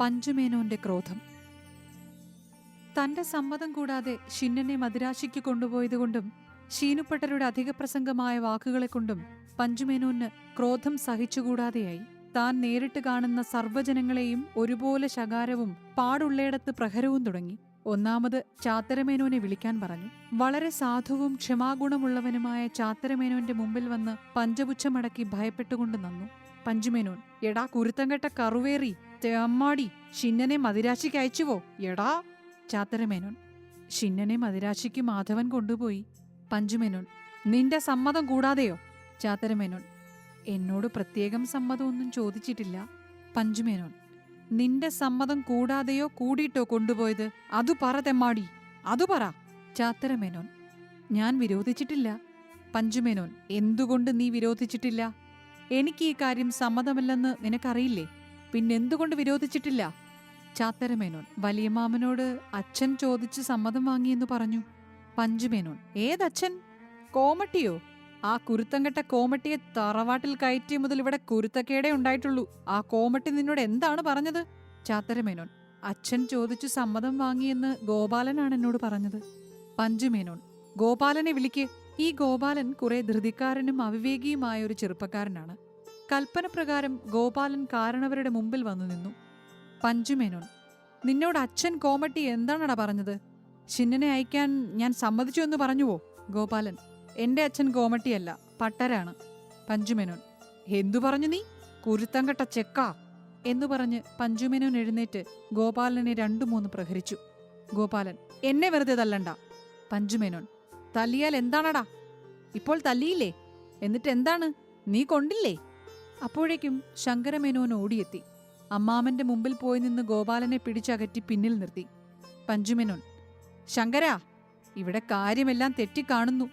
പഞ്ചുമേനോന്റെ ക്രോധം. തന്റെ സമ്മതം കൂടാതെ ഷിന്നനെ മദിരാശിക്ക് കൊണ്ടുപോയതുകൊണ്ടും ഷീനുപ്പട്ടരുടെ അധികപ്രസംഗമായ വാക്കുകളെക്കൊണ്ടും പഞ്ചുമേനോന് ക്രോധം സഹിച്ചുകൂടാതെയായി. താൻ നേരിട്ട് കാണുന്ന സർവജനങ്ങളെയും ഒരുപോലെ ശകാരവും പാടുള്ളയിടത്ത് പ്രഹരവും തുടങ്ങി. ഒന്നാമത് ചാത്തരമേനോനെ വിളിക്കാൻ പറഞ്ഞു. വളരെ സാധുവും ക്ഷമാഗുണമുള്ളവനുമായ ചാത്തരമേനോന്റെ മുമ്പിൽ വന്ന് പഞ്ചപുച്ഛമടക്കി ഭയപ്പെട്ടുകൊണ്ട് നന്നു. പഞ്ചുമേനോൻ എടാ കുരുത്തങ്കെട്ട കറുവേറി തേമ്മാടി ഷിന്നനെ മദിരാശിക്ക് അയച്ചുവോ? എടാ ചാത്തരമേനോൻ ഷിന്നനെ മദിരാശിക്ക് മാധവൻ കൊണ്ടുപോയി. പഞ്ചുമേനോൻ നിന്റെ സമ്മതം കൂടാതെയോ? ചാത്തരമേനോൻ എന്നോട് പ്രത്യേകം സമ്മതമൊന്നും ചോദിച്ചിട്ടില്ല. പഞ്ചുമേനോൻ നിന്റെ സമ്മതം കൂടാതെയോ കൂടിയിട്ടോ കൊണ്ടുപോയത്? അതു പറ തെമ്മാടി അതു പറ. ചാത്തരമേനോൻ ഞാൻ വിരോധിച്ചിട്ടില്ല. പഞ്ചുമേനോൻ എന്തുകൊണ്ട് നീ വിരോധിച്ചിട്ടില്ല? എനിക്ക് ഈ കാര്യം സമ്മതമല്ലെന്ന് നിനക്കറിയില്ലേ? പിന്നെന്തുകൊണ്ട് വിരോധിച്ചിട്ടില്ല? ചാത്തരമേനോൻ വലിയ മാമനോട് അച്ഛൻ ചോദിച്ച് സമ്മതം വാങ്ങിയെന്ന് പറഞ്ഞു. പഞ്ചുമേനോൻ ഏതച്ഛൻ? കോമട്ടിയോ? ആ കുരുത്തങ്കെട്ട കോമട്ടിയെ തറവാട്ടിൽ കയറ്റിയ മുതൽ ഇവിടെ കുരുത്തക്കേടെ ഉണ്ടായിട്ടുള്ളൂ. ആ കോമട്ടി നിന്നോട് എന്താണ് പറഞ്ഞത്? ചാത്തരമേനോൻ അച്ഛൻ ചോദിച്ചു സമ്മതം വാങ്ങിയെന്ന് ഗോപാലനാണ് എന്നോട് പറഞ്ഞത്. പഞ്ചുമേനോൻ ഗോപാലനെ വിളിക്കേ. ഈ ഗോപാലൻ കുറെ ധൃതിക്കാരനും അവിവേകിയുമായ ഒരു ചെറുപ്പക്കാരനാണ്. കൽപ്പന പ്രകാരം ഗോപാലൻ കാരണവരുടെ മുമ്പിൽ വന്നു നിന്നു. പഞ്ചുമേനോൻ നിന്നോട് അച്ഛൻ കോമട്ടി എന്താണടാ പറഞ്ഞത്? ചിന്നനെ അയക്കാൻ ഞാൻ സമ്മതിച്ചു എന്ന് പറഞ്ഞുവോ? ഗോപാലൻ എന്റെ അച്ഛൻ കോമട്ടിയല്ല പട്ടരാണ്. പഞ്ചുമേനോൻ എന്തു പറഞ്ഞു നീ? കുരുത്തം കെട്ട ചെക്കാ എന്നു പറഞ്ഞ് പഞ്ചുമേനോൻ എഴുന്നേറ്റ് ഗോപാലനെ രണ്ടു മൂന്ന് പ്രഹരിച്ചു. ഗോപാലൻ എന്നെ വെറുതെ തല്ലണ്ട. പഞ്ചുമേനോൻ തല്ലിയാൽ എന്താണടാ? ഇപ്പോൾ തല്ലിയില്ലേ? എന്നിട്ട് എന്താണ്? നീ കൊണ്ടില്ലേ? അപ്പോഴേക്കും ശങ്കരമേനോൻ ഓടിയെത്തി. അമ്മാമന്റെ മുമ്പിൽ പോയി നിന്ന് ഗോപാലനെ പിടിച്ചകറ്റി പിന്നിൽ നിർത്തി. പഞ്ചുമേനോൻ ശങ്കരാ ഇവിടെ കാര്യമെല്ലാം തെറ്റിക്കാണുന്നു.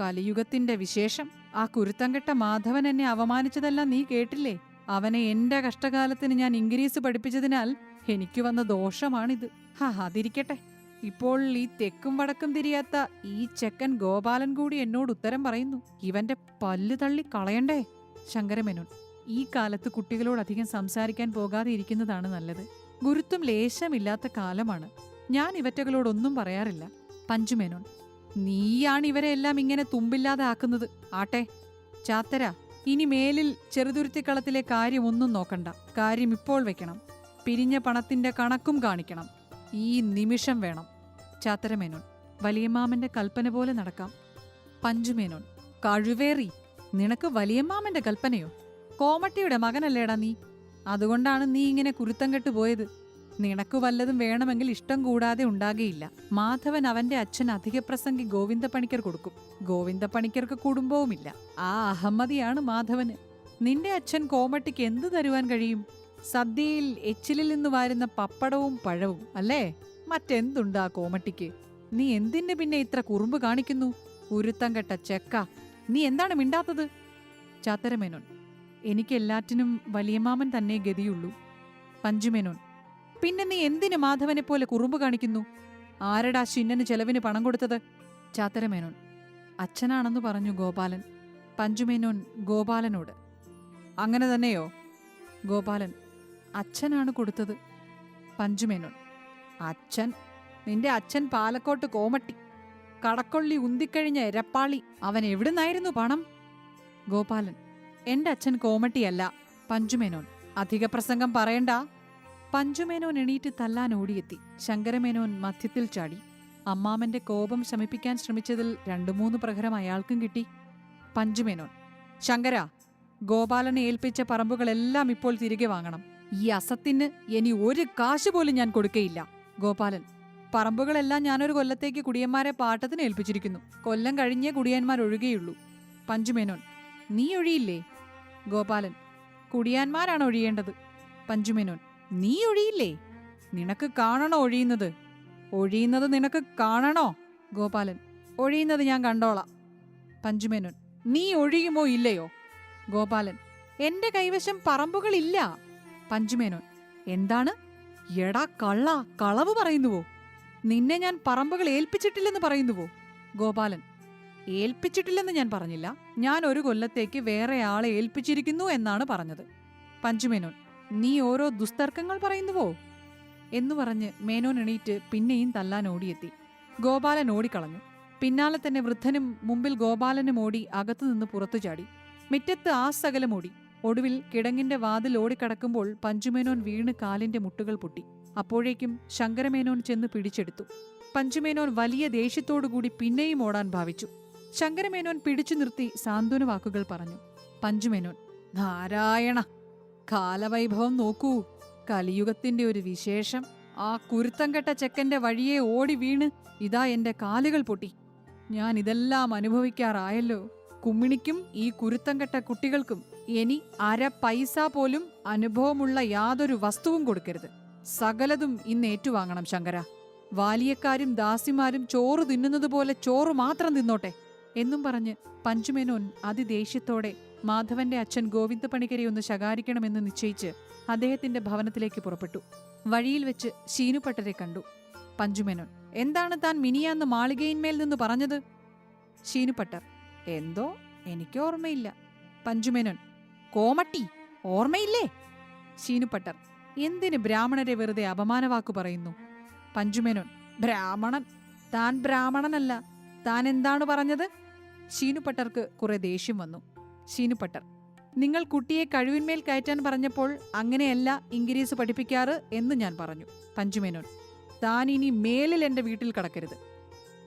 കലിയുഗത്തിന്റെ വിശേഷം ആ കുരുത്തംകെട്ട മാധവൻ എന്നെ അവമാനിച്ചതെല്ലാം നീ കേട്ടില്ലേ? അവനെ എന്റെ കഷ്ടകാലത്തിന് ഞാൻ ഇംഗ്ലീഷ് പഠിപ്പിച്ചതിനാൽ എനിക്ക് വന്ന ദോഷമാണിത്. ഹാ അതിരിക്കട്ടെ. ഇപ്പോൾ ഈ തെക്കും വടക്കും തിരിയാത്ത ഈ ചെക്കൻ ഗോപാലൻ കൂടി എന്നോട് ഉത്തരം പറയുന്നു. ഇവന്റെ പല്ല് തള്ളി കളയണ്ടേ? ശങ്കരമേനോൻ ഈ കാലത്ത് കുട്ടികളോടധികം സംസാരിക്കാൻ പോകാതെ ഇരിക്കുന്നതാണ് നല്ലത്. ഗുരുത്വം ലേശമില്ലാത്ത കാലമാണ്. ഞാൻ ഇവറ്റകളോടൊന്നും പറയാറില്ല. പഞ്ചുമേനോൻ നീയാണ് ഇവരെ എല്ലാം ഇങ്ങനെ തുമ്പില്ലാതെ ആക്കുന്നത് ആട്ടെ ചാത്തര ഇനി മേലിൽ ചെറുതുരുത്തിക്കളത്തിലെ കാര്യം ഒന്നും നോക്കണ്ട. കാര്യം ഇപ്പോൾ വെക്കണം. പിരിഞ്ഞ പണത്തിന്റെ കണക്കും കാണിക്കണം. ഈ നിമിഷം വേണം. ചാത്തരമേനോൻ വലിയമ്മാമന്റെ കൽപ്പന പോലെ നടക്കാം. പഞ്ചുമേനോൻ കഴുവേറി നിനക്ക് വലിയമ്മാമന്റെ കൽപ്പനയോ? കോമട്ടിയുടെ മകനല്ലേടാ നീ? അതുകൊണ്ടാണ് നീ ഇങ്ങനെ കുരുത്തം കെട്ടു പോയത്. നിനക്ക് വല്ലതും വേണമെങ്കിൽ ഇഷ്ടം കൂടാതെ ഉണ്ടാകയില്ല. മാധവൻ അവന്റെ അച്ഛൻ അധികപ്രസംഗി ഗോവിന്ദപ്പണിക്കർ കൊടുക്കും. ഗോവിന്ദ പണിക്കർക്ക് കുടുംബവുമില്ല. ആ അഹമ്മതിയാണ് മാധവന്. നിന്റെ അച്ഛൻ കോമട്ടിക്ക് എന്തു തരുവാൻ കഴിയും? സദ്യയിൽ എച്ചിലിൽ നിന്ന് വാരുന്ന പപ്പടവും പഴവും അല്ലേ? മറ്റെന്തുണ്ട് കോമട്ടിക്ക്? നീ എന്തിന് പിന്നെ ഇത്ര കുറുമ്പ് കാണിക്കുന്നു? ഉരുത്തം കെട്ട ചെക്ക. നീ എന്താണ് മിണ്ടാത്തത്? ചാത്തരമേനോൻ എനിക്കെല്ലാറ്റിനും വലിയമാമൻ തന്നെ ഗതിയുള്ളൂ. പഞ്ചുമേനോൻ പിന്നെ നീ എന്തിന് മാധവനെ പോലെ കുറുമ്പ് കാണിക്കുന്നു? ആരടാ ശിന്നന് ചെലവിന് പണം കൊടുത്തത്? ചാത്തരമേനോൻ അച്ഛനാണെന്ന് പറഞ്ഞു ഗോപാലൻ. പഞ്ചുമേനോൻ ഗോപാലനോട് അങ്ങനെ തന്നെയോ? ഗോപാലൻ അച്ഛനാണ് കൊടുത്തത്. പഞ്ചുമേനോൻ അച്ഛൻ നിന്റെ അച്ഛൻ പാലക്കോട്ട് കോമട്ടി കടക്കൊള്ളി ഉന്തിക്കഴിഞ്ഞ എരപ്പാളി അവൻ എവിടുന്നായിരുന്നു പണം? ഗോപാലൻ എന്റെ അച്ഛൻ കോമട്ടിയല്ല പഞ്ചുമേനോൻ. അധിക പ്രസംഗം പറയണ്ട. പഞ്ചുമേനോൻ എണീറ്റ് തല്ലാൻ ഓടിയെത്തി. ശങ്കരമേനോൻ മധ്യത്തിൽ ചാടി. അമ്മാമന്റെ കോപം ശമിപ്പിക്കാൻ ശ്രമിച്ചതിൽ രണ്ടു മൂന്ന് പ്രഹരം അയാൾക്കും കിട്ടി. പഞ്ചുമേനോൻ ശങ്കര ഗോപാലനെ ഏൽപ്പിച്ച പറമ്പുകളെല്ലാം ഇപ്പോൾ തിരികെ വാങ്ങണം. ഈ അസത്തിന് ഇനി ഒരു കാശ് പോലും ഞാൻ കൊടുക്കയില്ല. ഗോപാലൻ പറമ്പുകളെല്ലാം ഞാനൊരു കൊല്ലത്തേക്ക് കുടിയന്മാരെ പാട്ടത്തിന് ഏൽപ്പിച്ചിരിക്കുന്നു. കൊല്ലം കഴിഞ്ഞേ കുടിയന്മാർ ഒഴുകയുള്ളൂ പഞ്ചുമേനോൻ നീ ഒഴിയില്ലേ ഗോപാലൻ കുടിയാന്മാരാണ് ഒഴിയേണ്ടത്. പഞ്ചുമേനോൻ നീ ഒഴിയില്ലേ നിനക്ക് കാണണോ ഒഴിയുന്നത്? ഒഴിയുന്നത് നിനക്ക് കാണണോ? ഗോപാലൻ ഒഴിയുന്നത് ഞാൻ കണ്ടോളാം. പഞ്ചുമേനോൻ നീ ഒഴിയുമോ ഇല്ലയോ? ഗോപാലൻ എന്റെ കൈവശം പറമ്പുകളില്ല. പഞ്ചുമേനോൻ എന്താണ്? എടാ കള്ള കളവ് പറയുന്നുവോ? നിന്നെ ഞാൻ പറമ്പുകൾ ഏൽപ്പിച്ചിട്ടില്ലെന്ന് പറയുന്നുവോ? ഗോപാലൻ ഏൽപ്പിച്ചിട്ടില്ലെന്ന് ഞാൻ പറഞ്ഞില്ല. ഞാൻ ഒരു കൊല്ലത്തേക്ക് വേറെ ആളെ ഏൽപ്പിച്ചിരിക്കുന്നു എന്നാണ് പറഞ്ഞത്. പഞ്ചുമേനോൻ നീ ഓരോ ദുസ്തർക്കങ്ങൾ പറയുന്നുവോ? എന്നു പറഞ്ഞ് മേനോൻ എണീറ്റ് പിന്നെയും തല്ലാൻ ഓടിയെത്തി. ഗോപാലൻ ഓടിക്കളഞ്ഞു. പിന്നാലെ തന്നെ വൃദ്ധനും മുമ്പിൽ ഗോപാലനും ഓടി അകത്തുനിന്ന് പുറത്തു ചാടി. മിറ്റത്ത് ആ സകലം ഓടി. ഒടുവിൽ കിടങ്ങിന്റെ വാതിൽ ഓടിക്കടക്കുമ്പോൾ പഞ്ചുമേനോൻ വീണ് കാലിന്റെ മുട്ടുകൾ പൊട്ടി. അപ്പോഴേക്കും ശങ്കരമേനോൻ ചെന്ന് പിടിച്ചെടുത്തു. പഞ്ചുമേനോൻ വലിയ ദേഷ്യത്തോടുകൂടി പിന്നെയും ഓടാൻ ഭാവിച്ചു. ശങ്കരമേനോൻ പിടിച്ചു നിർത്തി സാന്ത്വന വാക്കുകൾ പറഞ്ഞു. പഞ്ചുമേനോൻ നാരായണ കാലവൈഭവം നോക്കൂ. കലിയുഗത്തിന്റെ ഒരു വിശേഷം. ആ കുരുത്തം കെട്ട ചെക്കന്റെ വഴിയെ ഓടി വീണ് ഇതാ എന്റെ കാലുകൾ പൊട്ടി. ഞാൻ ഇതെല്ലാം അനുഭവിക്കാറായല്ലോ. കുമ്മിണിക്കും ഈ കുരുത്തം കെട്ട കുട്ടികൾക്കും ഇനി അര പൈസ പോലും അനുഭവമുള്ള യാതൊരു വസ്തുവും കൊടുക്കരുത്. സകലതും ഇന്ന് ഏറ്റുവാങ്ങണം ശങ്കര. വാലിയക്കാരും ദാസിമാരും ചോറ് തിന്നുന്നത് പോലെ ചോറ് മാത്രം തിന്നോട്ടെ. എന്നും പറഞ്ഞ് പഞ്ചുമേനോൻ അതിദേഷ്യത്തോടെ മാധവന്റെ അച്ഛൻ ഗോവിന്ദ പണിക്കരെ ഒന്ന് ശകാരിക്കണമെന്ന് നിശ്ചയിച്ച് അദ്ദേഹത്തിന്റെ ഭവനത്തിലേക്ക് പുറപ്പെട്ടു. വഴിയിൽ വെച്ച് ശീനുപട്ടരെ കണ്ടു. പഞ്ചുമേനോൻ എന്താണ് താൻ മിനിയാന്ന് മാളികയിന്മേൽ നിന്ന് പറഞ്ഞത്? ശീനുപട്ടർ എന്തോ? എനിക്ക് ഓർമ്മയില്ല. പഞ്ചുമേനോൻ കോമട്ടി ഓർമ്മയില്ലേ? ശീനുപട്ടർ എന്തിന് ബ്രാഹ്മണരെ വെറുതെ അപമാനവാക്കു പറയുന്നു? പഞ്ചുമേനോൻ ബ്രാഹ്മണൻ താൻ ബ്രാഹ്മണനല്ല. താൻ എന്താണ് പറഞ്ഞത്? ശീനുപട്ടർക്ക് കുറെ ദേഷ്യം വന്നു. ശീനുപട്ടർ നിങ്ങൾ കുട്ടിയെ കഴിവിന്മേൽ കയറ്റാൻ പറഞ്ഞപ്പോൾ അങ്ങനെയല്ല ഇംഗ്ലീഷ് പഠിപ്പിക്കാറ് എന്ന് ഞാൻ പറഞ്ഞു പഞ്ചുമേനോൻ താൻ ഇനി മേലിൽ എന്റെ വീട്ടിൽ കടക്കരുത്.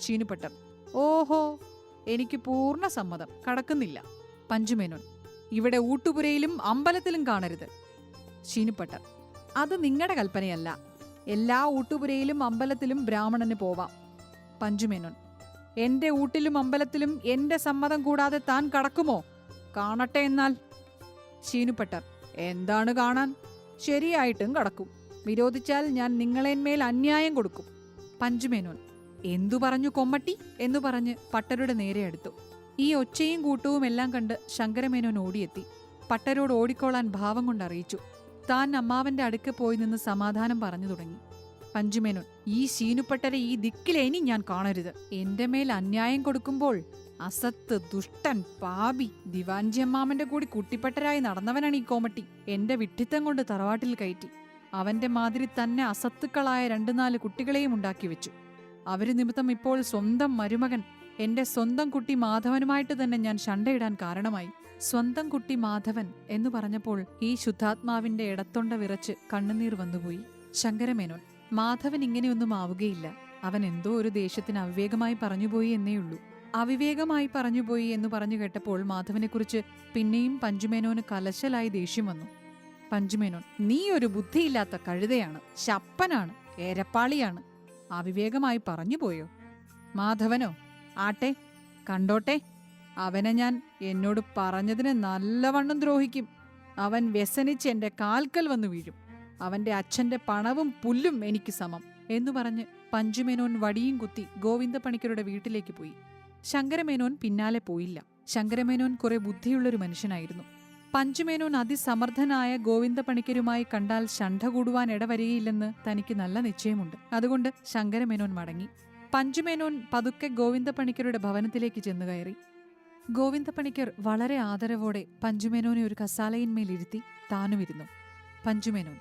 ഷീനുപട്ടർ ഓഹോ എനിക്ക് പൂർണ സമ്മതം കടക്കുന്നില്ല. പഞ്ചുമേനോൻ ഇവിടെ ഊട്ടുപുരയിലും അമ്പലത്തിലും കാണരുത്. ഷീനുപട്ടർ അത് നിങ്ങളുടെ കൽപ്പനയല്ല. എല്ലാ ഊട്ടുപുരയിലും അമ്പലത്തിലും ബ്രാഹ്മണന് പോവാം. പഞ്ചുമേനോൻ എന്റെ ഊട്ടിലും അമ്പലത്തിലും എന്റെ സമ്മതം കൂടാതെ താൻ കടക്കുമോ? കാണട്ടെ എന്നാൽ. ശീനുപട്ടർ എന്താണ് കാണാൻ? ശരിയായിട്ടും കടക്കും. വിരോധിച്ചാൽ ഞാൻ നിങ്ങളേന്മേൽ അന്യായം കൊടുക്കും. പഞ്ചുമേനോൻ എന്തു പറഞ്ഞു കൊമ്മട്ടി? എന്നു പറഞ്ഞ് പട്ടരുടെ നേരെ അടുത്തു. ഈ ഒച്ചയും കൂട്ടവും എല്ലാം കണ്ട് ശങ്കരമേനോൻ ഓടിയെത്തി. പട്ടരോട് ഓടിക്കോളാൻ ഭാവം കൊണ്ടറിയിച്ചു താൻ അമ്മാവന്റെ അടുക്ക പോയി നിന്ന് സമാധാനം പറഞ്ഞു തുടങ്ങി. പഞ്ചുമേനോൻ ഈ ശീനുപ്പട്ടരെ ഈ ദിക്കിലെ ഇനി ഞാൻ കാണരുത്. എന്റെ മേൽ അന്യായം കൊടുക്കുമ്പോൾ അസത്ത് ദുഷ്ടൻ പാപി ദിവാഞ്ചിയമ്മാമന്റെ കൂടി കുട്ടിപ്പട്ടരായി നടന്നവനാണ് ഈ കോമട്ടി. എന്റെ വിഡ്ഢിത്തം കൊണ്ട് തറവാട്ടിൽ കയറ്റി. അവന്റെ മാതിരി തന്നെ അസത്തുക്കളായ രണ്ടു നാല് കുട്ടികളെയും ഉണ്ടാക്കി വെച്ചു. അവർ നിമിത്തം ഇപ്പോൾ സ്വന്തം മരുമകൻ എന്റെ സ്വന്തം കുട്ടി മാധവനുമായിട്ട് തന്നെ ഞാൻ ശണ്ടയിടാൻ കാരണമായി. സ്വന്തം കുട്ടി മാധവൻ എന്ന് പറഞ്ഞപ്പോൾ ഈ ശുദ്ധാത്മാവിന്റെ ഇടത്തൊണ്ട വിറച്ച് കണ്ണുനീർ വന്നുപോയി. ശങ്കരമേനോൻ മാധവൻ ഇങ്ങനെയൊന്നും ആവുകയില്ല. അവൻ എന്തോ ഒരു ദേഷ്യത്തിന് അവിവേകമായി പറഞ്ഞുപോയി എന്നേ ഉള്ളൂ. അവിവേകമായി പറഞ്ഞുപോയി എന്ന് പറഞ്ഞു കേട്ടപ്പോൾ മാധവനെക്കുറിച്ച് പിന്നെയും പഞ്ചുമേനോന് കലശലായി ദേഷ്യം വന്നു. പഞ്ചുമേനോൻ നീ ഒരു ബുദ്ധിയില്ലാത്ത കഴുതയാണ് ശപ്പനാണ് ഏരപ്പാളിയാണ്. അവിവേകമായി പറഞ്ഞുപോയോ? മാധവനോ ആട്ടെ കണ്ടോട്ടെ. അവനെ ഞാൻ എന്നോട് പറഞ്ഞതിന് നല്ലവണ്ണം ദ്രോഹിക്കും. അവൻ വ്യസനിച്ച് എന്റെ കാൽക്കൽ വന്നു വീഴും. അവന്റെ അച്ഛന്റെ പണവും പുല്ലും എനിക്ക് സമം എന്നു പറഞ്ഞ് പഞ്ചുമേനോൻ വടിയും കുത്തി ഗോവിന്ദ പണിക്കരുടെ വീട്ടിലേക്ക് പോയി. ശങ്കരമേനോൻ പിന്നാലെ പോയില്ല. ശങ്കരമേനോൻ കുറെ ബുദ്ധിയുള്ളൊരു മനുഷ്യനായിരുന്നു. പഞ്ചുമേനോൻ അതിസമർത്ഥനായ ഗോവിന്ദ പണിക്കരുമായി കണ്ടാൽ ശണ്ഠ കൂടുവാൻ ഇടവരികയില്ലെന്ന് തനിക്ക് നല്ല നിശ്ചയമുണ്ട്. അതുകൊണ്ട് ശങ്കരമേനോൻ മടങ്ങി. പഞ്ചുമേനോൻ പതുക്കെ ഗോവിന്ദ പണിക്കരുടെ ഭവനത്തിലേക്ക് ചെന്നു കയറി. ഗോവിന്ദ പണിക്കർ വളരെ ആദരവോടെ പഞ്ചുമേനോനെ ഒരു കസാലയിന്മേലിരുത്തി താനുമിരുന്നു. പഞ്ചുമേനോൻ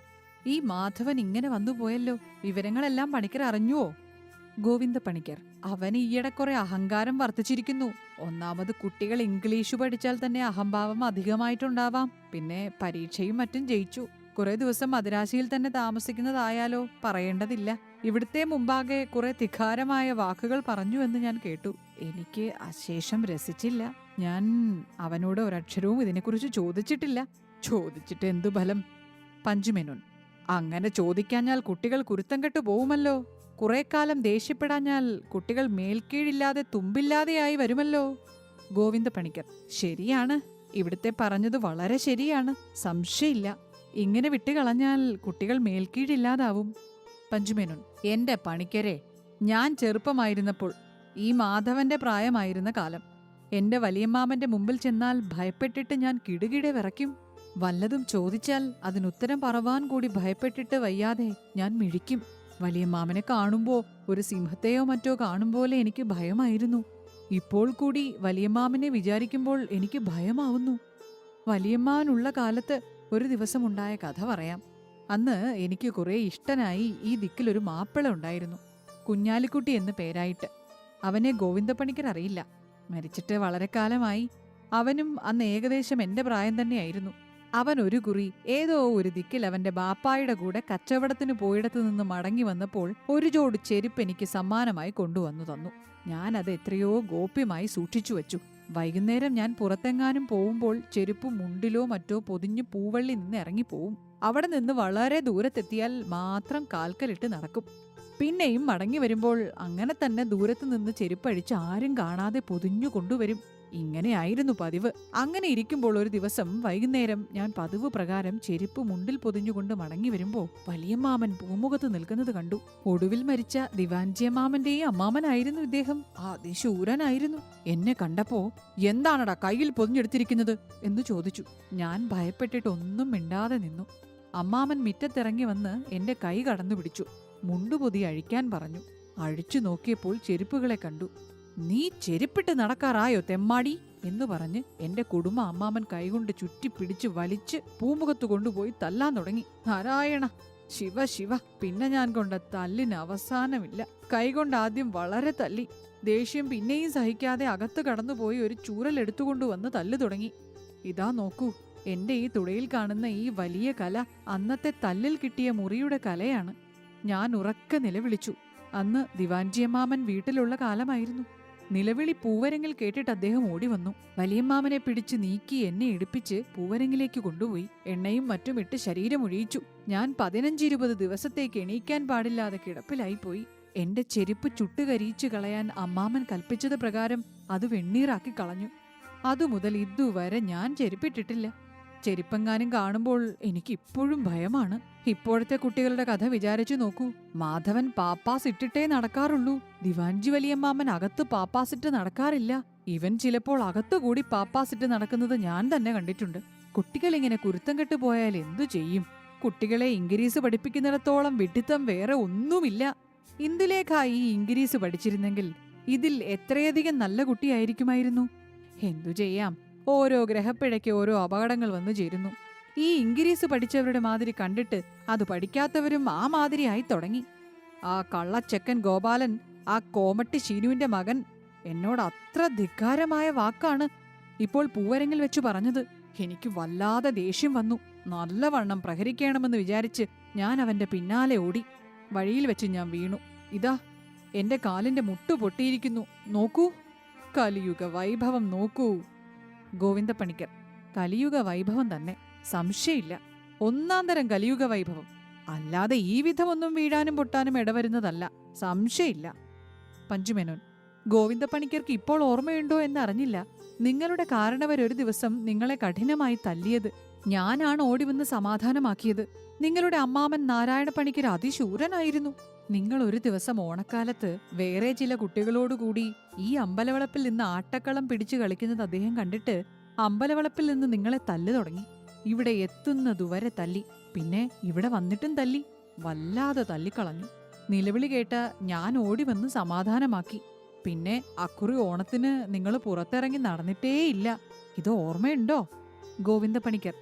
ഈ മാധവൻ ഇങ്ങനെ വന്നു പോയല്ലോ. വിവരങ്ങളെല്ലാം പണിക്കർ അറിഞ്ഞുവോ? ഗോവിന്ദ പണിക്കർ അവൻ ഈയിടെ കുറെ അഹങ്കാരം വർദ്ധിച്ചിരിക്കുന്നു. ഒന്നാമത് കുട്ടികൾ ഇംഗ്ലീഷ് പഠിച്ചാൽ തന്നെ അഹംഭാവം അധികമായിട്ടുണ്ടാവാം. പിന്നെ പരീക്ഷയും മറ്റും ജയിച്ചു. കുറെ ദിവസം മദ്രാശിയിൽ തന്നെ താമസിക്കുന്നതായാലോ പറയേണ്ടതില്ല. ഇവിടുത്തെ മുമ്പാകെ കുറെ തിഖാരമായ വാക്കുകൾ പറഞ്ഞു എന്ന് ഞാൻ കേട്ടു. എനിക്ക് അശേഷം രസിച്ചില്ല. ഞാൻ അവനോട് ഒരക്ഷരവും ഇതിനെക്കുറിച്ച് ചോദിച്ചിട്ടില്ല. ചോദിച്ചിട്ട് എന്തു ഫലം? പഞ്ചുമേനോൻ അങ്ങനെ ചോദിക്കാഞ്ഞാൽ കുട്ടികൾ കുരുത്തം കെട്ടു പോവുമല്ലോ. കുറെ കാലം ദേഷ്യപ്പെടാഞ്ഞാൽ കുട്ടികൾ മേൽക്കീഴില്ലാതെ തുമ്പില്ലാതെയായി വരുമല്ലോ. ഗോവിന്ദ പണിക്കർ ശരിയാണ്. ഇവിടുത്തെ പറഞ്ഞത് വളരെ ശരിയാണ്. സംശയമില്ല. ഇങ്ങനെ വിട്ടുകളഞ്ഞാൽ കുട്ടികൾ മേൽക്കീഴില്ലാതാവും. പഞ്ചുമേനോൻ എന്റെ പണിക്കരെ ഞാൻ ചെറുപ്പമായിരുന്നപ്പോൾ ഈ മാധവന്റെ പ്രായമായിരുന്ന കാലം. എന്റെ വലിയമ്മാമന്റെ മുമ്പിൽ ചെന്നാൽ ഭയപ്പെട്ടിട്ട് ഞാൻ കിടുകിടെ വിറയ്ക്കും. വല്ലതും ചോദിച്ചാൽ അതിനുത്തരം പറവാൻ കൂടി ഭയപ്പെട്ടിട്ട് വയ്യാതെ ഞാൻ മിഴിക്കും. വലിയ മാമനെ കാണുമ്പോ ഒരു സിംഹത്തെയോ മറ്റോ കാണുമ്പോലെ എനിക്ക് ഭയമായിരുന്നു. ഇപ്പോൾ കൂടി വലിയ മാമനെ വിചാരിക്കുമ്പോൾ എനിക്ക് ഭയമാവുന്നു. വലിയമ്മാവനുള്ള കാലത്ത് ഒരു ദിവസമുണ്ടായ കഥ പറയാം. അന്ന് എനിക്ക് കുറേ ഇഷ്ടനായി ഈ ദിക്കിലൊരു മാപ്പിള ഉണ്ടായിരുന്നു. കുഞ്ഞാലിക്കുട്ടി എന്ന് പേരായിട്ട്. അവനെ ഗോവിന്ദപ്പണിക്കർ അറിയില്ല. മരിച്ചിട്ട് വളരെ കാലമായി. അവനും അന്ന് ഏകദേശം എന്റെ പ്രായം തന്നെയായിരുന്നു. അവൻ ഒരു കുറി ഏതോ ഒരു ദിക്കിൽ അവന്റെ ബാപ്പായുടെ കൂടെ കച്ചവടത്തിന് പോയിടത്തു നിന്ന് മടങ്ങി വന്നപ്പോൾ ഒരു ജോഡ് ചെരുപ്പ് എനിക്ക് സമ്മാനമായി കൊണ്ടുവന്നു തന്നു. ഞാൻ അത് എത്രയോ ഗോപ്യമായി സൂക്ഷിച്ചു വച്ചു. വൈകുന്നേരം ഞാൻ പുറത്തെങ്ങാനും പോകുമ്പോൾ ചെരുപ്പ് മുണ്ടിലോ മറ്റോ പൊതിഞ്ഞു പൂവള്ളി നിന്ന് ഇറങ്ങിപ്പോവും. അവിടെ നിന്ന് വളരെ ദൂരത്തെത്തിയാൽ മാത്രം കാൽക്കലിട്ട് നടക്കും. പിന്നെയും മടങ്ങി വരുമ്പോൾ അങ്ങനെ തന്നെ ദൂരത്ത് നിന്ന് ചെരുപ്പഴിച്ച് ആരും കാണാതെ പൊതിഞ്ഞു കൊണ്ടുവരും. ഇങ്ങനെയായിരുന്നു പതിവ്. അങ്ങനെ ഇരിക്കുമ്പോൾ ഒരു ദിവസം വൈകുന്നേരം ഞാൻ പതിവ് പ്രകാരം ചെരുപ്പ് മുണ്ടിൽ പൊതിഞ്ഞുകൊണ്ട് മടങ്ങി വരുമ്പോൾ വലിയമ്മാമൻ പൂമുഖത്ത് നിൽക്കുന്നത് കണ്ടു. ഒടുവിൽ മരിച്ച ദിവാൻജിയമ്മാമന്റെയും അമ്മാമനായിരുന്നു ഇദ്ദേഹം. അതിശൂരനായിരുന്നു. എന്നെ കണ്ടപ്പോ എന്താണടാ കയ്യിൽ പൊതിഞ്ഞെടുത്തിരിക്കുന്നത് എന്ന് ചോദിച്ചു. ഞാൻ ഭയപ്പെട്ടിട്ടൊന്നും മിണ്ടാതെ നിന്നു. അമ്മാമൻ മിറ്റത്തിറങ്ങി വന്ന് എന്റെ കൈ കടന്നു പിടിച്ചു മുണ്ടുപൊതി അഴിക്കാൻ പറഞ്ഞു. അഴിച്ചു നോക്കിയപ്പോൾ ചെരുപ്പുകളെ കണ്ടു. നീ ചെരുപ്പിട്ട് നടക്കാറായോ തെമ്മാടി? എന്ന് പറഞ്ഞ് എന്റെ കുടുംബ അമ്മാമൻ കൈകൊണ്ട് ചുറ്റി പിടിച്ച് വലിച്ച് പൂമുഖത്ത് കൊണ്ടുപോയി തല്ലാൻ തുടങ്ങി. നാരായണ ശിവ ശിവ പിന്നെ ഞാൻ കൊണ്ട തല്ലിന് അവസാനമില്ല. കൈകൊണ്ട് ആദ്യം വളരെ തല്ലി. ദേഷ്യം പിന്നെയും സഹിക്കാതെ അകത്ത് കടന്നുപോയി ഒരു ചൂരൽ എടുത്തുകൊണ്ടുവന്ന് തല്ലു തുടങ്ങി. ഇതാ നോക്കൂ എന്റെ ഈ തുടയിൽ കാണുന്ന ഈ വലിയ കല അന്നത്തെ തല്ലിൽ കിട്ടിയ മുറിയുടെ കലയാണ്. ഞാൻ ഉറക്കെ നിലവിളിച്ചു. അന്ന് ദിവാൻജിയമ്മാമൻ വീട്ടിലുള്ള കാലമായിരുന്നു. നിലവിളി പൂവരങ്ങിൽ കേട്ടിട്ട് അദ്ദേഹം ഓടി വന്നു വലിയമ്മാമനെ പിടിച്ച് നീക്കി എന്നെ ഇടിപ്പിച്ച് പൂവരങ്ങിലേക്ക് കൊണ്ടുപോയി. എണ്ണയും മറ്റും ഇട്ട് ശരീരമൊഴിയിച്ചു ഞാൻ പതിനഞ്ചിരുപത് ദിവസത്തേക്ക് എണീക്കാൻ പാടില്ലാതെ കിടപ്പിലായിപ്പോയി. എന്റെ ചെരുപ്പ് ചുട്ടുകരിയിച്ചു കളയാൻ അമ്മാമൻ കൽപ്പിച്ചത് പ്രകാരം അത് വെണ്ണീറാക്കി കളഞ്ഞു. അതുമുതൽ ഇതുവരെ ഞാൻ ചെരുപ്പിട്ടിട്ടില്ല. ചെരുപ്പെങ്ങാനും കാണുമ്പോൾ എനിക്ക് ഇപ്പോഴും ഭയമാണ്. ഇപ്പോഴത്തെ കുട്ടികളുടെ കഥ വിചാരിച്ചു നോക്കൂ. മാധവൻ പാപ്പാസ് ഇട്ടിട്ടേ നടക്കാറുള്ളൂ. ദിവാൻജി വലിയമ്മാമൻ അകത്ത് പാപ്പാസിട്ട് നടക്കാറില്ല. ഇവൻ ചിലപ്പോൾ അകത്തുകൂടി പാപ്പാസിട്ട് നടക്കുന്നത് ഞാൻ തന്നെ കണ്ടിട്ടുണ്ട്. കുട്ടികൾ ഇങ്ങനെ കുരുത്തം കെട്ട് പോയാൽ എന്തു ചെയ്യും? കുട്ടികളെ ഇംഗ്ലീഷ് പഠിപ്പിക്കുന്നിടത്തോളം വിഡിത്തം വേറെ ഒന്നുമില്ല. ഇന്ദുലേഖ ഈ ഇംഗ്ലീഷ് പഠിച്ചിരുന്നെങ്കിൽ? ഇതിൽ എത്രയധികം നല്ല കുട്ടിയായിരിക്കുമായിരുന്നു? എന്തു ചെയ്യാം? ഓരോ ഗ്രഹപ്പിഴയ്ക്ക് ഓരോ അപകടങ്ങൾ വന്നു ചേരുന്നു. ഈ ഇംഗ്ലീഷ് പഠിച്ചവരുടെ മാതിരി കണ്ടിട്ട് അത് പഠിക്കാത്തവരും ആ മാതിരിയായി തുടങ്ങി. ആ കള്ളച്ചക്കൻ ഗോപാലൻ ആ കോമട്ടി ശീനുവിന്റെ മകൻ എന്നോട് അത്ര ധിക്കാരമായ വാക്കാണ് ഇപ്പോൾ പൂവരങ്ങിൽ വെച്ച് പറഞ്ഞത്. എനിക്ക് വല്ലാതെ ദേഷ്യം വന്നു. നല്ലവണ്ണം പ്രഹരിക്കണമെന്ന് വിചാരിച്ച് ഞാൻ അവന്റെ പിന്നാലെ ഓടി. വഴിയിൽ വെച്ച് ഞാൻ വീണു. ഇതാ എന്റെ കാലിന്റെ മുട്ടു പൊട്ടിയിരിക്കുന്നു. നോക്കൂ. കലിയുഗ വൈഭവം നോക്കൂ. ഗോവിന്ദപ്പണിക്കർ കലിയുഗ വൈഭവം തന്നെ. സംശയമില്ല. ഒന്നാം തരം കലിയുഗ വൈഭവം അല്ലാതെ ഈ വിധമൊന്നും വീഴാനും പൊട്ടാനും ഇടവരുന്നതല്ല. സംശയമില്ല. പഞ്ചുമേനോൻ ഗോവിന്ദപ്പണിക്കർക്ക് ഇപ്പോൾ ഓർമ്മയുണ്ടോ എന്നറിഞ്ഞില്ല. നിങ്ങളുടെ കാരണവർ ഒരു ദിവസം നിങ്ങളെ കഠിനമായി തല്ലിയത്. ഞാനാണ് ഓടിവന്ന് സമാധാനമാക്കിയത്. നിങ്ങളുടെ അമ്മാമൻ നാരായണ പണിക്കർ അതിശൂരനായിരുന്നു. നിങ്ങൾ ഒരു ദിവസം ഓണക്കാലത്ത് വേറെ ചില കുട്ടികളോടുകൂടി ഈ അമ്പലവളപ്പിൽ നിന്ന് ആട്ടക്കളം പിടിച്ചു കളിക്കുന്നത് അദ്ദേഹം കണ്ടിട്ട് അമ്പലവളപ്പിൽ നിന്ന് നിങ്ങളെ തല്ലു തുടങ്ങി. ഇവിടെ എത്തുന്നതുവരെ തല്ലി. പിന്നെ ഇവിടെ വന്നിട്ടും തല്ലി. വല്ലാതെ തല്ലിക്കളഞ്ഞു. നിലവിളി കേട്ട ഞാൻ ഓടി വന്ന് സമാധാനമാക്കി. പിന്നെ അക്കുറി ഓണത്തിന് നിങ്ങൾ പുറത്തിറങ്ങി നടന്നിട്ടേയില്ല. ഇത് ഓർമ്മയുണ്ടോ? ഗോവിന്ദ പണിക്കർ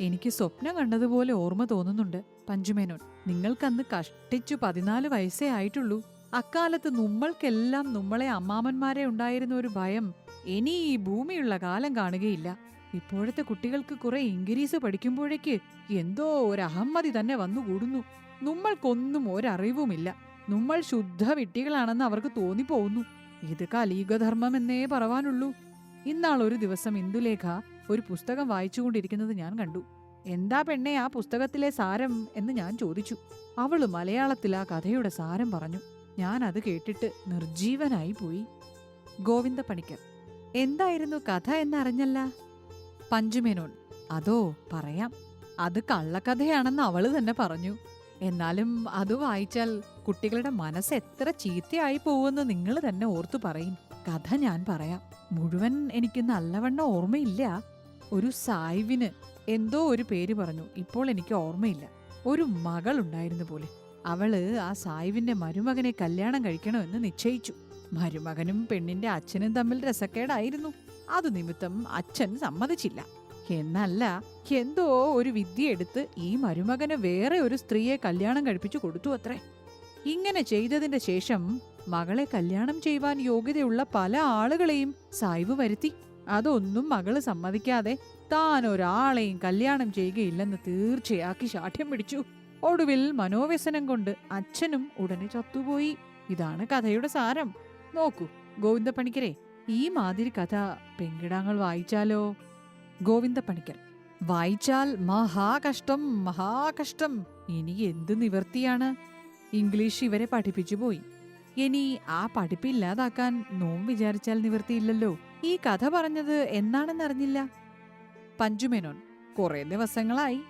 എനിക്ക് സ്വപ്നം കണ്ടതുപോലെ ഓർമ്മ തോന്നുന്നുണ്ട് പഞ്ചുമേനോൻ. നിങ്ങൾക്കന്ന് കഷ്ടിച്ചു പതിനാല് വയസ്സേ ആയിട്ടുള്ളൂ. അക്കാലത്ത് നമ്മൾക്കെല്ലാം നമ്മളെ അമ്മാമന്മാരെ ഉണ്ടായിരുന്ന ഒരു ഭയം ഇനി ഈ ഭൂമിയുള്ള കാലം കാണുകയില്ല. ഇപ്പോഴത്തെ കുട്ടികൾക്ക് കുറെ ഇംഗ്ലീഷ് പഠിക്കുമ്പോഴേക്ക് എന്തോ ഒരു അഹമ്മതി തന്നെ വന്നുകൂടുന്നു നമ്മൾക്കൊന്നും ഒരറിവുമില്ല. നമ്മൾ ശുദ്ധ വിട്ടികളാണെന്ന് അവർക്ക് തോന്നിപ്പോകുന്നു. ഇത് കലീകധർമ്മം എന്നേ പറവാനുള്ളൂ. ഇന്നാൾ ഒരു ദിവസം ഇന്ദുലേഖ ഒരു പുസ്തകം വായിച്ചുകൊണ്ടിരിക്കുന്നത് ഞാൻ കണ്ടു. എന്താ പെണ്ണെ ആ പുസ്തകത്തിലെ സാരം എന്ന് ഞാൻ ചോദിച്ചു. അവൾ മലയാളത്തിൽ ആ കഥയുടെ സാരം പറഞ്ഞു. ഞാൻ അത് കേട്ടിട്ട് നിർജീവനായി പോയി. ഗോവിന്ദ പണിക്കർ എന്തായിരുന്നു കഥ എന്നറിഞ്ഞല്ല? പഞ്ചുമേനോൻ അതോ പറയാം. അത് കള്ളക്കഥയാണെന്ന് അവൾ തന്നെ പറഞ്ഞു. എന്നാലും അത് വായിച്ചാൽ കുട്ടികളുടെ മനസ്സ് എത്ര ചീത്തയായി പോവുമെന്ന് നിങ്ങൾ തന്നെ ഓർത്തു പറയും. കഥ ഞാൻ പറയാം. മുഴുവൻ എനിക്ക് നല്ലവണ്ണം ഓർമ്മയില്ല. ഒരു സായിവിന് എന്തോ ഒരു പേര് പറഞ്ഞു. ഇപ്പോൾ എനിക്ക് ഓർമ്മയില്ല. ഒരു മകൾ ഉണ്ടായിരുന്നു പോലെ. അവൾ ആ സായിവിന്റെ മരുമകനെ കല്യാണം കഴിക്കണമെന്ന് നിശ്ചയിച്ചു. മരുമകനും പെണ്ണിന്റെ അച്ഛനും തമ്മിൽ രസക്കേടായിരുന്നു. അതു നിമിത്തം അച്ഛൻ സമ്മതിച്ചില്ല. എന്നല്ല എന്തോ ഒരു വിദ്യ എടുത്ത് ഈ മരുമകന് വേറെ ഒരു സ്ത്രീയെ കല്യാണം കഴിപ്പിച്ചു കൊടുത്തു അത്രേ. ഇങ്ങനെ ചെയ്തതിന്റെ ശേഷം മകളെ കല്യാണം ചെയ്യുവാൻ യോഗ്യതയുള്ള പല ആളുകളെയും സായിവ് വരുത്തി. അതൊന്നും മകൾ സമ്മതിക്കാതെ താൻ ഒരാളെയും കല്യാണം ചെയ്യുകയില്ലെന്ന് തീർച്ചയാക്കി ശാഠ്യം പിടിച്ചു. ഒടുവിൽ മനോവ്യസനം കൊണ്ട് അച്ഛനും ഉടനെ ചത്തുപോയി. ഇതാണ് കഥയുടെ സാരം. നോക്കൂ ഗോവിന്ദ പണിക്കരെ ഈ മാതിരി കഥ പെങ്കിടാങ്ങൾ വായിച്ചാലോ? ഗോവിന്ദ പണിക്കർ വായിച്ചാൽ മഹാകഷ്ടം മഹാകഷ്ടം. ഇനി എന്ത് നിവർത്തിയാണ്? ഇംഗ്ലീഷ് ഇവരെ പഠിപ്പിച്ചു പോയി. ഇനി ആ പഠിപ്പില്ലാതാക്കാൻ നോം വിചാരിച്ചാൽ നിവർത്തിയില്ലല്ലോ. ഈ കഥ പറഞ്ഞത് എന്നാണെന്നറിഞ്ഞില്ല. പഞ്ചുമേനോൻ കുറെ ദിവസങ്ങളായി.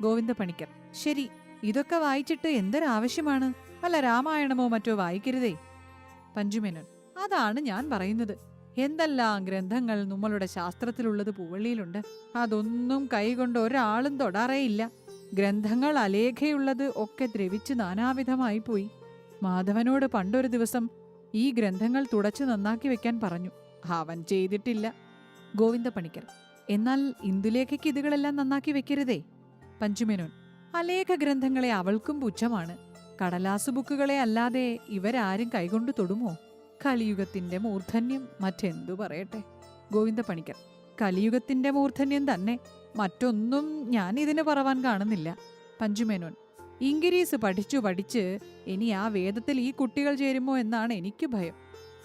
ഗോവിന്ദ പണിക്കർ ശരി ഇതൊക്കെ വായിച്ചിട്ട് എന്തൊരാവശ്യമാണ്? അല്ല രാമായണമോ മറ്റോ വായിക്കരുതേ. പഞ്ചുമേനോൻ അതാണ് ഞാൻ പറയുന്നത്. എന്തെല്ലാം ഗ്രന്ഥങ്ങൾ നമ്മളുടെ ശാസ്ത്രത്തിലുള്ളത് പൂവള്ളിയിലുണ്ട്. അതൊന്നും കൈകൊണ്ട് ഒരാളും തൊടാറേയില്ല. ഗ്രന്ഥങ്ങൾ അലേഖയുള്ളത് ഒക്കെ ദ്രവിച്ച് നാനാവിധമായി പോയി. മാധവനോട് പണ്ടൊരു ദിവസം ഈ ഗ്രന്ഥങ്ങൾ തുടച്ചു നന്നാക്കി വെക്കാൻ പറഞ്ഞു. അവൻ ചെയ്തിട്ടില്ല. ഗോവിന്ദ പണിക്കർ എന്നാൽ ഇന്ദുലേഖയ്ക്ക് ഇതുകളെല്ലാം നന്നാക്കി വെക്കരുതേ. പഞ്ചുമേനോൻ അലേഖ ഗ്രന്ഥങ്ങളെ അവൾക്കും പുച്ഛമാണ്. കടലാസു ബുക്കുകളെ അല്ലാതെ ഇവരാരും കൈകൊണ്ട് തൊടുമോ? കലിയുഗത്തിന്റെ മൂർധന്യം മറ്റെന്തു പറയട്ടെ? ഗോവിന്ദ പണിക്കർ കലിയുഗത്തിന്റെ മൂർധന്യം തന്നെ. മറ്റൊന്നും ഞാൻ ഇതിന് പറവാൻ കാണുന്നില്ല. പഞ്ചുമേനോൻ ഇംഗ്ലീസ് പഠിച്ചു പഠിച്ച് ഇനി ആ വേദത്തിൽ ഈ കുട്ടികൾ ചേരുമോ എന്നാണ് എനിക്ക് ഭയം.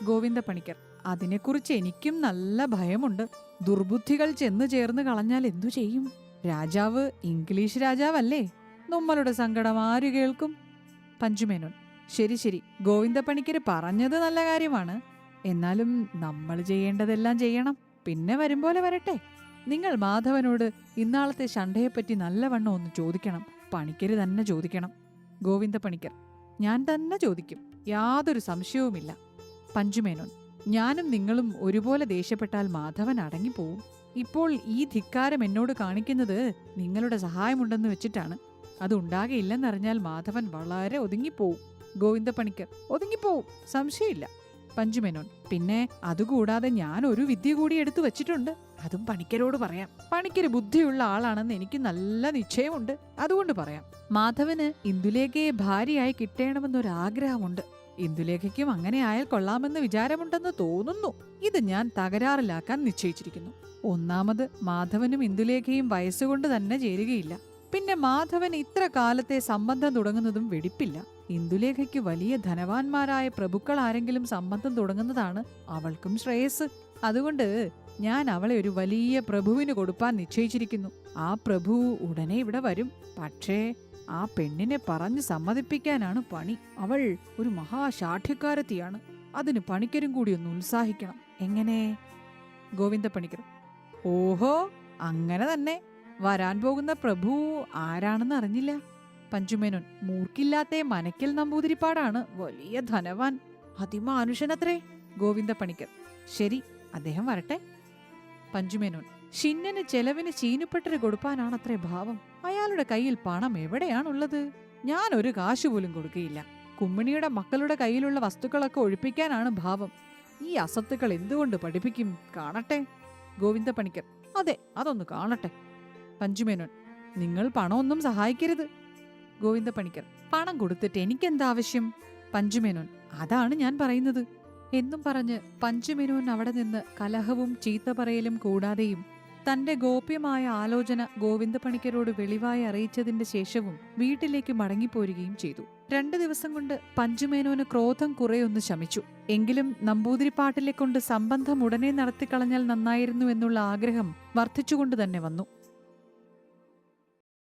ഗോവിന്ദ പണിക്കർ അതിനെക്കുറിച്ച് എനിക്കും നല്ല ഭയമുണ്ട്. ദുർബുദ്ധികൾ ചെന്നു ചേർന്ന് കളഞ്ഞാൽ എന്തു ചെയ്യും? രാജാവ് ഇംഗ്ലീഷ് രാജാവല്ലേ? നമ്മളുടെ സങ്കടം ആര് കേൾക്കും? പഞ്ചുമേനോൻ ശരി ശരി. ഗോവിന്ദ പണിക്കർ പറഞ്ഞത് നല്ല കാര്യമാണ്. എന്നാലും നമ്മൾ ചെയ്യേണ്ടതെല്ലാം ചെയ്യണം. പിന്നെ വരും പോലെ വരട്ടെ. നിങ്ങൾ മാധവനോട് ഇന്നാളത്തെ ശണ്ഠയെപ്പറ്റി നല്ലവണ്ണം ഒന്ന് ചോദിക്കണം. പണിക്കർ തന്നെ ചോദിക്കണം. ഗോവിന്ദ പണിക്കർ ഞാൻ തന്നെ ചോദിക്കും. യാതൊരു സംശയവുമില്ല. പഞ്ചുമേനോൻ ഞാനും നിങ്ങളും ഒരുപോലെ ദേഷ്യപ്പെട്ടാൽ മാധവൻ അടങ്ങിപ്പോവും. ഇപ്പോൾ ഈ ധിക്കാരം എന്നോട് കാണിക്കുന്നത് നിങ്ങളുടെ സഹായമുണ്ടെന്ന് വെച്ചിട്ടാണ്. അതുണ്ടാകയില്ലെന്നറിഞ്ഞാൽ മാധവൻ വളരെ ഒതുങ്ങിപ്പോവും. ഗോവിന്ദ പണിക്കർ ഒതുങ്ങിപ്പോവും. സംശയമില്ല. പഞ്ചുമേനോൻ പിന്നെ അതുകൂടാതെ ഞാൻ ഒരു വിദ്യ കൂടി എടുത്തു വച്ചിട്ടുണ്ട്. അതും പണിക്കരോട് പറയാം. പണിക്കര് ബുദ്ധിയുള്ള ആളാണെന്ന് എനിക്ക് നല്ല നിശ്ചയമുണ്ട്. അതുകൊണ്ട് പറയാം. മാധവന് ഇന്ദുലേഖയെ ഭാര്യയായി കിട്ടണമെന്നൊരാഗ്രഹമുണ്ട്. ഇന്ദുലേഖയ്ക്കും അങ്ങനെ ആയാൽ കൊള്ളാമെന്ന് വിചാരമുണ്ടെന്ന് തോന്നുന്നു. ഇത് ഞാൻ തകരാറിലാക്കാൻ നിശ്ചയിച്ചിരിക്കുന്നു. ഒന്നാമത് മാധവനും ഇന്ദുലേഖയും വയസ്സുകൊണ്ട് തന്നെ ചേരുകയില്ല. പിന്നെ മാധവൻ ഇത്ര കാലത്തെ സംബന്ധം തുടങ്ങുന്നതും വെടിപ്പില്ല. ഇന്ദുലേഖയ്ക്ക് വലിയ ധനവാന്മാരായ പ്രഭുക്കൾ ആരെങ്കിലും സംബന്ധം തുടങ്ങുന്നതാണ് അവൾക്കും ശ്രേയസ്. അതുകൊണ്ട് ഞാൻ അവളെ ഒരു വലിയ പ്രഭുവിന് കൊടുപ്പാൻ നിശ്ചയിച്ചിരിക്കുന്നു. ആ പ്രഭു ഉടനെ ഇവിടെ വരും. പക്ഷേ ആ പെണ്ണിനെ പറഞ്ഞു സമ്മതിപ്പിക്കാനാണ് പണി. അവൾ ഒരു മഹാശാഠ്യക്കാരത്തിയാണ്. അതിന് പണിക്കരും കൂടി ഒന്ന് ഉത്സാഹിക്കണം. എങ്ങനെ? ഗോവിന്ദ പണിക്കർ ഓഹോ അങ്ങനെ തന്നെ. വരാൻ പോകുന്ന പ്രഭു ആരാണെന്ന് അറിഞ്ഞില്ല. പഞ്ചുമേനോൻ മൂർക്കില്ലാത്ത മനക്കൽ നമ്പൂതിരിപ്പാടാണ്. വലിയ ധനവാൻ. അതിമാനുഷനത്രേ. ഗോവിന്ദ പണിക്കർ ശരി അദ്ദേഹം വരട്ടെ. പഞ്ചുമേനോൻ ഷിന്നന് ചെലവിന് ചീനുപെട്ടര് കൊടുപ്പാനാണത്രേ ഭാവം. അയാളുടെ കയ്യിൽ പണം എവിടെയാണുള്ളത്? ഞാൻ ഒരു കാശ് പോലും കൊടുക്കുകയില്ല കുമ്മിണിയുടെ മക്കളുടെ കയ്യിലുള്ള വസ്തുക്കളൊക്കെ ഒഴിപ്പിക്കാനാണ് ഭാവം. ഈ അസത്തുക്കൾ എന്തുകൊണ്ട് പഠിപ്പിക്കും? കാണട്ടെ. ഗോവിന്ദ പണിക്കർ അതെ അതൊന്ന് കാണട്ടെ. പഞ്ചുമേനോൻ നിങ്ങൾ പണമൊന്നും സഹായിക്കരുത്. ഗോവിന്ദ പണിക്കർ പണം കൊടുത്തിട്ട് എനിക്കെന്താവശ്യം? പഞ്ചുമേനോൻ അതാണ് ഞാൻ പറയുന്നത്. എന്നും പറഞ്ഞ് പഞ്ചുമേനോൻ അവിടെ നിന്ന് കലഹവും ചീത്ത പറയലും കൂടാതെയും തന്റെ ഗോപ്യമായ ആലോചന ഗോവിന്ദ പണിക്കരോട് വെളിവായി അറിയിച്ചതിന്റെ ശേഷവും വീട്ടിലേക്ക് മടങ്ങിപ്പോരുകയും ചെയ്തു. രണ്ടു ദിവസം കൊണ്ട് പഞ്ചുമേനോന് ക്രോധം കുറെയൊന്ന് ശമിച്ചു. എങ്കിലും നമ്പൂതിരിപ്പാട്ടിലെ കൊണ്ട് സംബന്ധം ഉടനെ നടത്തിക്കളഞ്ഞാൽ നന്നായിരുന്നു എന്നുള്ള ആഗ്രഹം വർദ്ധിച്ചുകൊണ്ട് തന്നെ വന്നു.